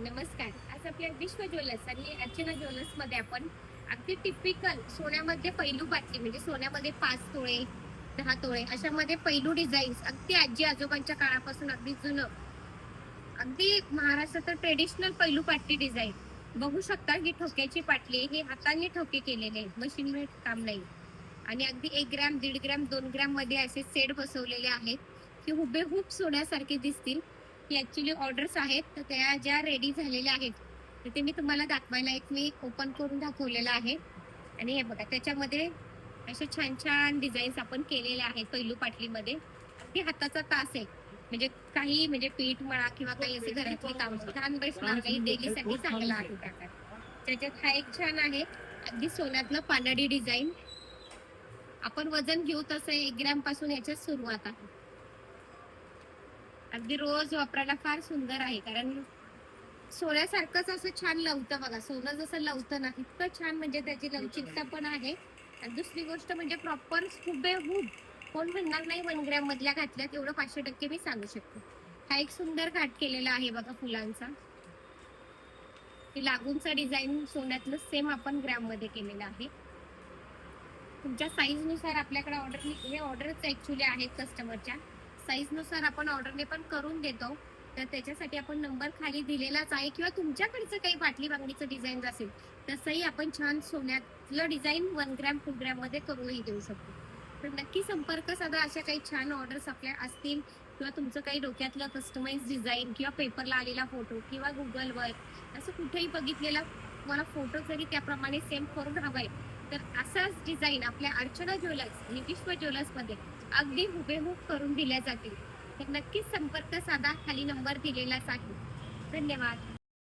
नमस्कार. आज आपल्या विश्व ज्वेलर्स आणि अर्चना ज्वेलर्समध्ये आपण अगदी टिपिकल सोन्यामध्ये पैलू बाटली म्हणजे सोन्यामध्ये पाच तोळे दहा तोळे अशामध्ये पैलू डिझाईन्स अगदी आजी आजोबांच्या काळापासून अगदी जुनं अगदी महाराष्ट्रात ट्रेडिशनल पैलू पाटली डिझाईन बघू शकता ही ठोक्याची पाटली हे हाताने ठोके केलेले आहेत मशीन काम नाही. आणि अगदी एक ग्रॅम दीड ग्रॅम दोन ग्रॅममध्ये असे सेट बसवलेले आहेत की हुबेहूब सोन्यासारखे दिसतील. ही ऍक्च्युली ऑर्डर्स आहेत तर त्या ज्या रेडी झालेल्या आहेत तर ते मी तुम्हाला दाखवायला एक मी ओपन करून दाखवलेलं आहे. आणि हे बघा त्याच्यामध्ये असे छान छान डिझाईन्स आपण केलेले आहेत पैलू पाटलीमध्ये. अगदी हाताचा तास आहे. म्हणजे काही म्हणजे पीठ म्हणा किंवा काही असे घरातली काम छान बसणार काही डेलीसाठी चांगला आहे. प्रकार त्याच्यात हा एक छान आहे. अगदी सोन्यातलं पानडी डिझाईन आपण वजन घेऊ तसं एक ग्रॅमपासून याच्यात सुरुवात आहे. अगदी रोज वापरायला फार सुंदर आहे. कारण सोन्यासारखंच असं छान लवतं बघा. सोनं जसं लवतं ना इतकं छान म्हणजे त्याची लवचिकता पण आहे. आणि दुसरी गोष्ट म्हणजे प्रॉपर हुबेहूब कोण म्हणणार नाही वन ग्रॅम मधल्या घातल्या तेवढं पाचशे टक्के मी सांगू शकते. हा एक सुंदर घाट केलेला आहे बघा फुलांचा. लागूनचा डिझाईन सोन्यातलं सेम आपण ग्रॅममध्ये केलेलं आहे. तुमच्या साईजनुसार आपल्याकडे ऑर्डर हे ऑर्डरच ऍक्च्युली आहेत कस्टमरच्या साईजनुसार आपण ऑर्डरने पण करून देतो. तर त्याच्यासाठी आपण नंबर खाली दिलेलाच आहे किंवा तुमच्याकडचं काही बाटली बांगडीचं डिझाईन असेल तसंही आपण छान सोन्यातलं डिझाईन वन ग्रॅम टू ग्रॅममध्ये करूनही देऊ शकतो. तर नक्की संपर्क साधा अशा काही छान ऑर्डर्स आपल्या असतील किंवा तुमचं काही डोक्यातलं कस्टमाइज डिझाईन किंवा पेपरला आलेला फोटो किंवा गुगलवर असं कुठेही बघितलेला मला फोटो जरी त्याप्रमाणे सेम करून हवाय तर असाच डिझाईन आपल्या अर्चना ज्वेलर्स आणि विश्व ज्वेलर्समध्ये अगदी हुबेहूब करून दिल्या जातील. तर नक्कीच संपर्क साधा. खाली नंबर दिलेलाच आहे. धन्यवाद.